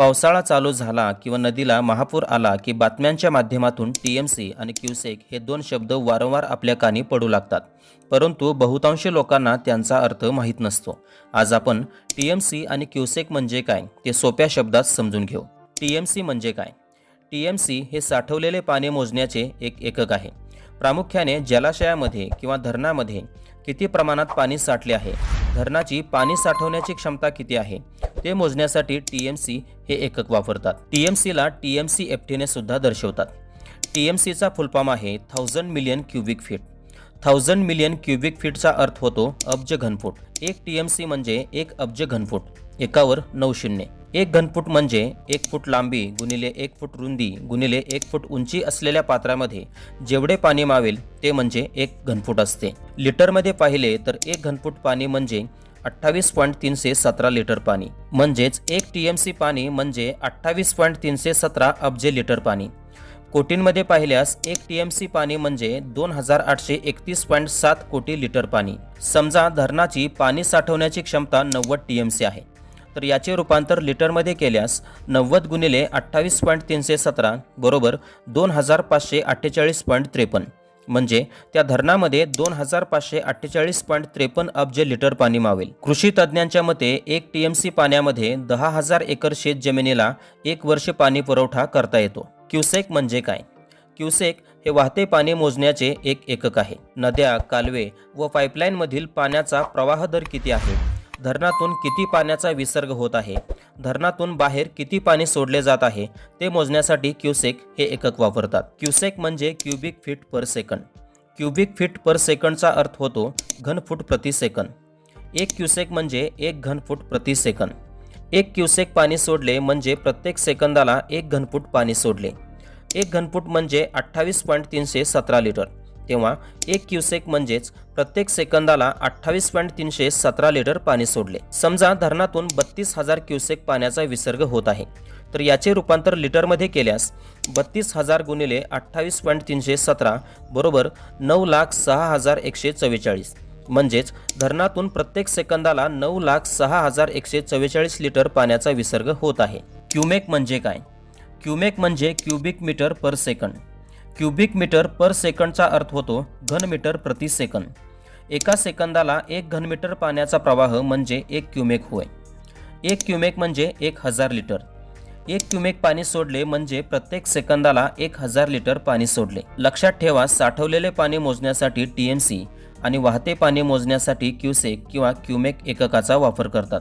पावसाळा चालू झाला किंवा नदीला महापूर आला की बातम्यांच्या माध्यमातून टी एम सी आणि क्युसेक हे दोन शब्द वारंवार आपल्या कानी पडू लागतात. परंतु बहुतांश लोकांना त्यांचा अर्थ माहीत नसतो. आज आपण टी एम सी आणि क्युसेक म्हणजे काय ते सोप्या शब्दात समजून घेऊ. टी एम सी म्हणजे काय? टी एम सी हे साठवलेले पाणी मोजण्याचे एक एकक आहे. प्रामुख्याने जलाशयामध्ये किंवा धरणामध्ये किती प्रमाणात पाणी साठले आहे? धरणाची पाणी साठवण्याची क्षमता किती आहे? ते मोजण्यासाठी टी एम सी हे एकक वापरतात. टी एम सीला टी एम सी एफ टीने सुद्धा दर्शवतात. टी एम सीचा फुलफॉर्म आहे thousand million cubic feet thousand million cubic फीटचा अर्थ होतो अब्ज घनफूट. एक टी एम सी म्हणजे एक अब्ज घनफूट. एकावर नऊ शून्य. एक घनफूट म्हणजे एक फूट लांबी गुणिले एक फूट रुंदी गुणिले एक फूट उंची असलेल्या पात्रामध्ये जेवढे पाणी मावेल ते म्हणजे एक घनफूट असते. लिटरमध्ये पाहिले तर एक घनफूट पाणी म्हणजे अठ्ठावीस पॉईंट तीनशे सतरा लिटर पाणी. म्हणजेच एक टी एम सी पाणी म्हणजे अठ्ठावीस पॉईंट तीनशे सतरा अब्जे लिटर पाणी. कोटींमध्ये पाहिल्यास एक टी एम सी पाणी म्हणजे दोन हजार आठशे एकतीस पॉईंट सात कोटी लिटर पाणी. समजा धरणाची पाणी साठवण्याची क्षमता नव्वद टी एम सी आहे. तर याचे रूपांतर लिटरमध्ये केल्यास नव्वद गुणिले अठ्ठावीस पॉईंट तीनशे सतरा बरोबर दोन हजार पाचशे अठ्ठेचाळीस पॉईंट त्रेपन्न. म्हणजे त्या धरणामध्ये दोन हजार पाचशे अठ्ठेचाळीस पॉईंट त्रेपन्न अब्ज लिटर पाणी मावेल. कृषी तज्ज्ञांच्या मते एक टी एम सी पाण्यामध्ये दहा हजार एकर शेत जमिनीला एक वर्ष पाणी पुरवठा करता येतो. क्युसेक म्हणजे काय? क्युसेक हे वाहते पाणी मोजण्याचे एक एकक आहे. नद्या कालवे व पाईपलाईनमधील पाण्याचा प्रवाह दर किती आहे? धरणातून किती पाण्याचा विसर्ग होत आहे? धरणातून बाहेर किती पाणी सोडले जात आहे? ते मोजण्यासाठी क्युसेक हे एकक वापरतात. क्युसेक म्हणजे cubic feet per second. Cubic feet per सेकंडचा अर्थ होतो घनफूट प्रति सेकंद एक क्युसेक म्हणजे एक घनफूट प्रति सेकंद एक क्युसेक पाणी सोडले म्हणजे प्रत्येक सेकंदाला एक घनफूट पाणी सोडले. एक घनफूट म्हणजे अठ्ठावीस पॉईंट तीनशे सतरा लिटर. तेव्हा एक क्युसेक म्हणजेच प्रत्येक सेकंदाला अठ्ठावीस पॉईंट तीनशे सतरा लिटर पाणी सोडले. समजा धरणातून बत्तीस हजार क्युसेक पाण्याचा विसर्ग होत आहे. तर याचे रूपांतर लिटरमध्ये केल्यास बत्तीस हजार गुणिले अठ्ठावीस पॉईंट तीनशे सतरा बरोबर नऊ लाख सहा हजार एकशे चव्वेचाळीस. म्हणजेच धरणातून प्रत्येक सेकंदाला नऊ लाख सहा हजार एकशे चव्वेचाळीस लिटर पाण्याचा विसर्ग होत आहे. क्युमेक म्हणजे काय? क्युमेक म्हणजे cubic metre per second. Cubic metre per सेकंडचा अर्थ होतो घनमीटर प्रति सेकंद. एका सेकंदाला एक घनमीटर पाण्याचा प्रवाह म्हणजे एक क्युमेक होय. एक क्युमेक म्हणजे एक हजार लिटर. एक क्युमेक पाणी सोडले म्हणजे प्रत्येक सेकंदाला एक हजार लिटर पाणी सोडले. लक्षात ठेवा साठवलेले पाणी मोजण्यासाठी टी एम सी आणि वाहते पाणी मोजण्यासाठी क्युसेक किंवा क्युमेक एककाचा वापर करतात.